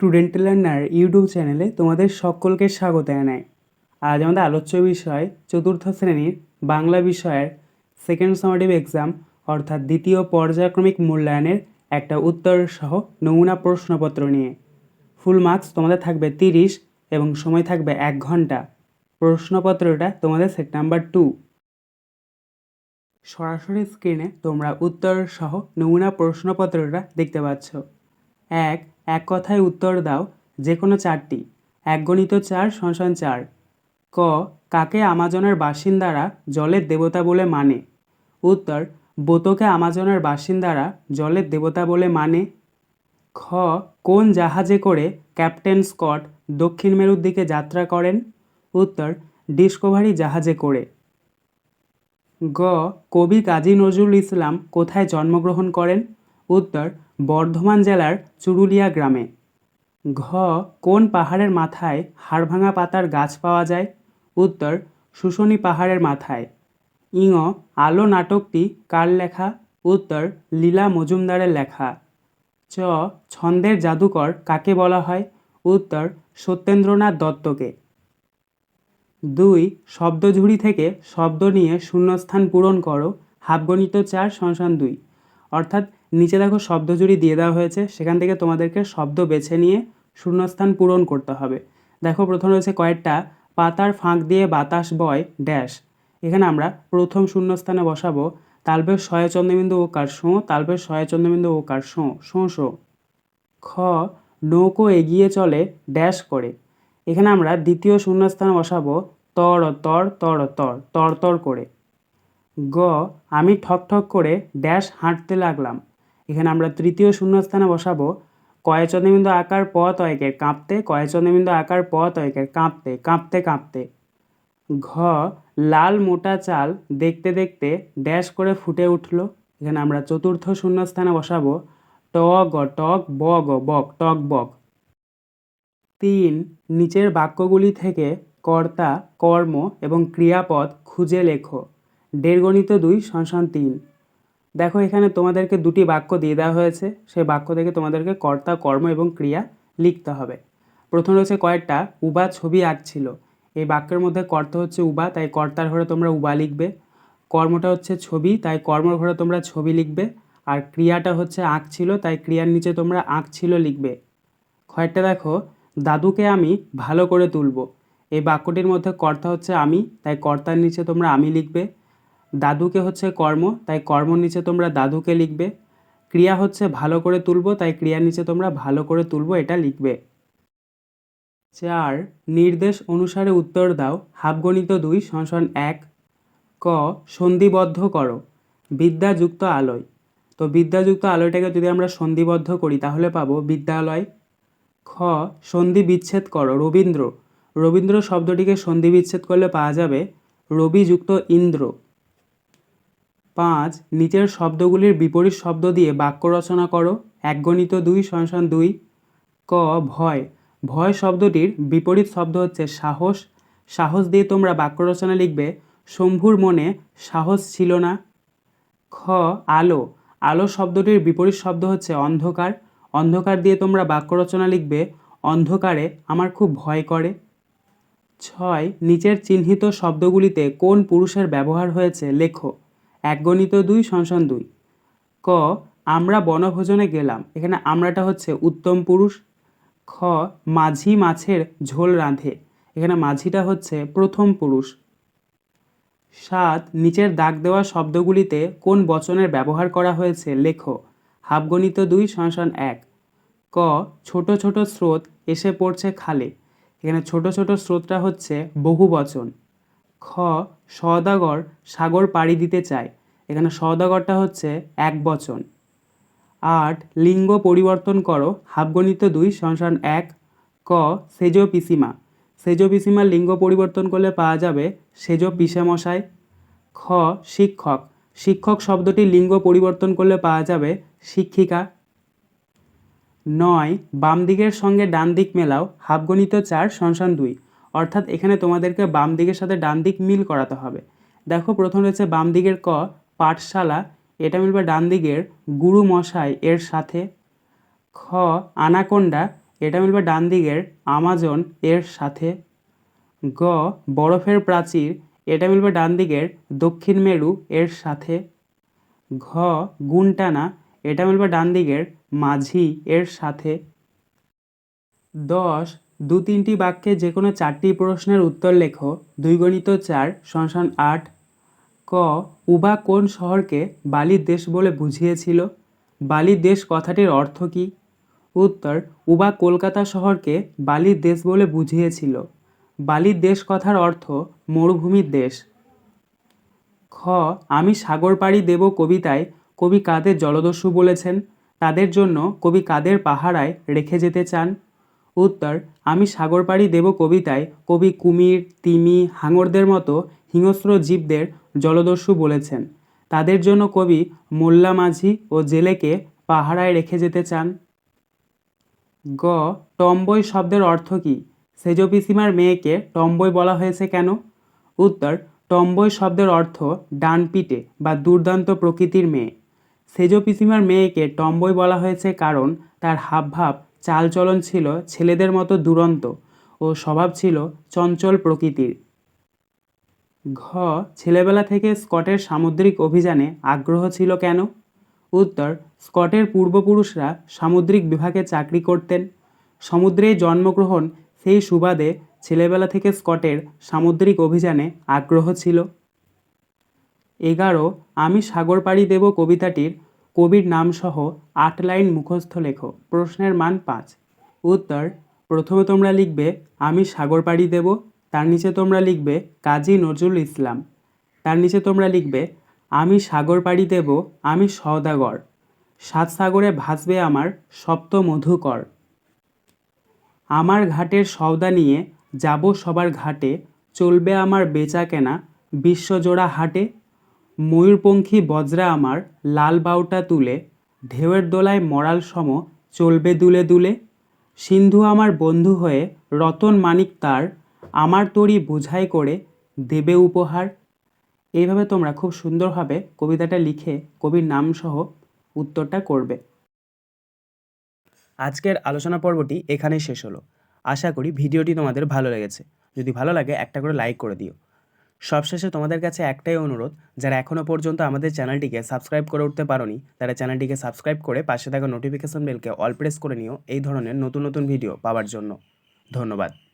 Student learner YouTube চ্যানেলে তোমাদের সকলকে স্বাগত জানাই। আজ আমাদের আলোচ্য বিষয় চতুর্থ শ্রেণির বাংলা বিষয়ের সেকেন্ড সামাটিভ এক্সাম অর্থাৎ দ্বিতীয় পর্যায়ক্রমিক মূল্যায়নের একটা উত্তর সহ নমুনা প্রশ্নপত্র নিয়ে। ফুল মার্কস তোমাদের থাকবে তিরিশ এবং সময় থাকবে এক ঘণ্টা। প্রশ্নপত্রটা তোমাদের সেট নাম্বার টু সরাসরি স্ক্রিনে তোমরা উত্তর সহ নমুনা প্রশ্নপত্রটা দেখতে পাচ্ছ। এক এক কথায় উত্তর দাও যে কোনো চারটি। এক গণিত চার সংসান চার। ক, কাকে আমাজনের বাসিন্দারা জলের দেবতা বলে মানে? উত্তর, বোতকে আমাজনের বাসিন্দারা জলের দেবতা বলে মানে। খ, কোন জাহাজে করে ক্যাপ্টেন স্কট দক্ষিণ মেরুর দিকে যাত্রা করেন? উত্তর, ডিসকভারি জাহাজে করে। গ, কবি কাজী নজরুল ইসলাম কোথায় জন্মগ্রহণ করেন? উত্তর, বর্ধমান জেলার চুরুলিয়া গ্রামে। ঘ, কোন পাহাড়ের মাথায় হাড়ভাঙা পাতার গাছ পাওয়া যায়? উত্তর, শুশনি পাহাড়ের মাথায়। ইঙ, আলো নাটকটি কার লেখা? উত্তর, লীলা মজুমদারের লেখা। চ, ছন্দের জাদুকর কাকে বলা হয়? উত্তর, সত্যেন্দ্রনাথ দত্তকে। দুই, শব্দঝুড়ি থেকে শব্দ নিয়ে শূন্যস্থান পূরণ করো। হাফগণিত চার সংসান দুই। অর্থাৎ নিচে দেখো শব্দজুড়ি দিয়ে দেওয়া হয়েছে, সেখান থেকে তোমাদেরকে শব্দ বেছে নিয়ে শূন্যস্থান পূরণ করতে হবে। দেখো প্রথম রয়েছে কয়েকটা, পাতার ফাঁক দিয়ে বাতাস বয়, ড্যাশ। এখানে আমরা প্রথম শূন্যস্থানে বসাবো তালবে শয়ে চন্দ্রবিন্দু ওকার শো তালবে শয়ে চন্দ্রবিন্দু ওকার শো শো শো খ, নৌকো এগিয়ে চলে, ড্যাশ করে। এখানে আমরা দ্বিতীয় শূন্যস্থানে বসাবো, তর তর তর তর তর তর করে। গ, আমি ঠক ঠক করে ড্যাশ হাঁটতে লাগলাম। এখানে আমরা তৃতীয় শূন্যস্থানে বসাবো। কয়চন্দ্রবিন্দু আকার প তয়কের কাঁপতে, কয়ে কয়চন্দ্রবিন্দু আকার প তয়কের কাঁপতে কাঁপতে কাঁপতে। ঘ, লাল মোটা চাল দেখতে দেখতে ড্যাশ করে ফুটে উঠল। এখানে আমরা চতুর্থ শূন্যস্থানে বসাবো। ট, গ, টক, ব, গ, বক, টক, বক। তিন, নিচের বাক্যগুলি থেকে কর্তা, কর্ম এবং ক্রিয়াপদ খুঁজে লেখো। দেড় গণিত দুই সংসান তিন। দেখো এখানে তোমাদেরকে দুটি বাক্য দিয়ে দেওয়া হয়েছে। সেই বাক্য থেকে তোমাদেরকে কর্তা, কর্ম এবং ক্রিয়া লিখতে হবে। প্রথম রয়েছে কয়েকটা, উবা ছবি আঁকছিল এই বাক্যের মধ্যে কর্তা হচ্ছে উবা, তাই কর্তার ঘরে তোমরা উবা লিখবে। কর্মটা হচ্ছে ছবি, তাই কর্মর ঘরে তোমরা ছবি লিখবে। আর ক্রিয়াটা হচ্ছে আঁকছিল তাই ক্রিয়ার নিচে তোমরা আঁকছিল লিখবে। কয়েকটা দেখো, দাদুকে আমি ভালো করে তুলবো। এই বাক্যটির মধ্যে কর্তা হচ্ছে আমি, তাই কর্তার নিচে তোমরা আমি লিখবে। দাদুকে হচ্ছে কর্ম, তাই কর্মর নিচে তোমরা দাদুকে লিখবে। ক্রিয়া হচ্ছে ভালো করে তুলবো, তাই ক্রিয়ার নিচে তোমরা ভালো করে তুলবো, এটা লিখবে। চার, নির্দেশ অনুসারে উত্তর দাও। হাফগণিত দুই সংসন এক। ক, সন্ধিবদ্ধ করো। বিদ্যাযুক্ত আলোয়। তো বিদ্যাযুক্ত আলোয়টাকে যদি আমরা সন্ধিবদ্ধ করি, তাহলে পাবো বিদ্যালয়। খ সন্ধি বিচ্ছেদ করো, রবীন্দ্র। রবীন্দ্র শব্দটিকে সন্ধি বিচ্ছেদ করলে পাওয়া যাবে রবিযুক্ত ইন্দ্র। পাঁচ, নিচের শব্দগুলির বিপরীত শব্দ দিয়ে বাক্য রচনা করো। এক গণিত দুই সংসান দুই। ক, ভয়। ভয় শব্দটির বিপরীত শব্দ হচ্ছে সাহস। সাহস দিয়ে তোমরা বাক্য রচনা লিখবে, শম্ভুর মনে সাহস ছিল না। খ, আলো। আলো শব্দটির বিপরীত শব্দ হচ্ছে অন্ধকার। অন্ধকার দিয়ে তোমরা বাক্য রচনা লিখবে, অন্ধকারে আমার খুব ভয় করে। ছয়, নিচের চিহ্নিত শব্দগুলিতে কোন পুরুষের ব্যবহার হয়েছে, লেখো। এক গণিত দুই। সংসন দুই ক, আমরা বনভোজনে গেলাম। এখানে আমরাটা হচ্ছে উত্তম পুরুষ। খ, মাঝি মাছের ঝোল রাঁধে। এখানে মাঝিটা হচ্ছে প্রথম পুরুষ। সাত, নিচের দাগ দেওয়া শব্দগুলিতে কোন বচনের ব্যবহার করা হয়েছে? লেখো হাফগণিত দুই সংসন এক। ক, ছোট ছোট স্রোত এসে পড়ছে খালে। এখানে ছোট ছোট স্রোতটা হচ্ছে বহু বচন খ সদাগর সাগর পাড়ি দিতে চায়। এখানে সদাগরটা হচ্ছে এক বচন। আট, লিঙ্গ পরিবর্তন করো। হাফগণিত দুই সংসান এক, ক, সেজ পিসিমা। সেজ পিসিমার লিঙ্গ পরিবর্তন করলে পাওয়া যাবে সেজ পিসেমশাই। খ, শিক্ষক। শিক্ষক শব্দটি লিঙ্গ পরিবর্তন করলে পাওয়া যাবে শিক্ষিকা। নয় বাম দিকের সঙ্গে ডান দিক মেলাও। হাফগণিত চার সংসান দুই। অর্থাৎ এখানে তোমাদেরকে বাম দিকের সাথে ডান দিক মিল করাতে হবে। দেখো, প্রথম রয়েছে বাম দিকের ক পাঠশালা, এটা মিলবে ডান দিকের গুরু মশাই এর সাথে। খ, আনাকোন্ডা, এটা মিলবে ডান দিকের আমাজন এর সাথে। গ, বরফের প্রাচীর, এটা মিলবে ডান দিকের দক্ষিণ মেরু এর সাথে। ঘ গুণটানা এটা মিলবে ডান দিকের মাঝি এর সাথে। দশ দু তিনটি বাক্যে যে কোনো চারটি প্রশ্নের উত্তর লেখো। দুই গণিত চার, সংসান আট। ক, উবা কোন শহরকে বালির দেশ বলে বুঝিয়েছিল? বালির দেশ কথাটির অর্থ কী? উত্তর, উবা কলকাতা শহরকে বালির দেশ বলে বুঝিয়েছিল। বালির দেশ কথার অর্থ মরুভূমির দেশ। খ, আমি সাগর পাড়ি দেব কবিতায়, কবি কাদের জলদস্যু বলেছেন, তাদের জন্য কবি কাদের পাহারায় রেখে যেতে চান? উত্তর, আমি সাগর পাড়ি দেব কবিতায়, কবি কুমির, তিমি, হাঙরদের মতো হিংস্র জীবদের জলদস্যু বলেছেন। তাদের জন্য কবি মোল্লা মাঝি ও জেলেকে পাহারায় রেখে যেতে চান। গ, টম্বই শব্দের অর্থ কী? সেজ পিসিমার মেয়েকে টম্বই বলা হয়েছে কেন? উত্তর, টম্বই শব্দের অর্থ ডানপিটে বা দুর্দান্ত প্রকৃতির মেয়ে। সেজ পিসিমার মেয়েকে টম্বই বলা হয়েছে কারণ তার হাবভাব চালচলন ছিল ছেলেদের মতো দুরন্ত ও স্বভাব ছিল চঞ্চল প্রকৃতির। ঘ, ছেলেবেলা থেকে স্কটের সামুদ্রিক অভিযানে আগ্রহ ছিল কেন? উত্তর, স্কটের পূর্বপুরুষরা সামুদ্রিক বিভাগে চাকরি করতেন। সমুদ্রে জন্মগ্রহণ সেই সুবাদে ছেলেবেলা থেকে স্কটের সামুদ্রিক অভিযানে আগ্রহ ছিল। এগারো, আমি সাগর পাড়ি দেব কবিতাটির কবির নামসহ আট লাইন মুখস্থ লেখো। প্রশ্নের মান পাঁচ। উত্তর, প্রথমে তোমরা লিখবে, আমি সাগর পাড়ি দেব। তার নিচে তোমরা লিখবে কাজী নজরুল ইসলাম। তার নিচে তোমরা লিখবে, আমি সাগর পাড়ি দেব, আমি সওদাগর। সাত সাগরে ভাসবে আমার সপ্ত মধুকর আমার ঘাটের সওদা নিয়ে যাব সবার ঘাটে, চলবে আমার বেচা কেনা বিশ্বজোড়া হাটে। ময়ূরপঙ্খী বজ্রা আমার লাল বাউটা তুলে, ঢেউয়ের দোলায় মরাল সম চলবে দুলে দুলে। সিন্ধু আমার বন্ধু হয়ে রতন মানিক তার আমার তরি বোঝাই করে দেবে উপহার। এইভাবে তোমরা খুব সুন্দরভাবে কবিতাটা লিখে কবির নাম সহ উত্তরটা করবে। আজকের আলোচনা পর্বটি এখানেই শেষ হলো। আশা করি ভিডিওটি তোমাদের ভালো লেগেছে। যদি ভালো লাগে একটা করে লাইক করে দিও। সবশেষে তোমাদের কাছে একটাই অনুরোধ, যারা এখনও পর্যন্ত আমাদের চ্যানেলটিকে সাবস্ক্রাইব করে উঠতে পারোনি, তারা চ্যানেলটিকে সাবস্ক্রাইব করে পাশে থাকা নোটিফিকেশন বেলকে অল প্রেস করে নিও, এই ধরনের নতুন নতুন ভিডিও পাওয়ার জন্য। ধন্যবাদ।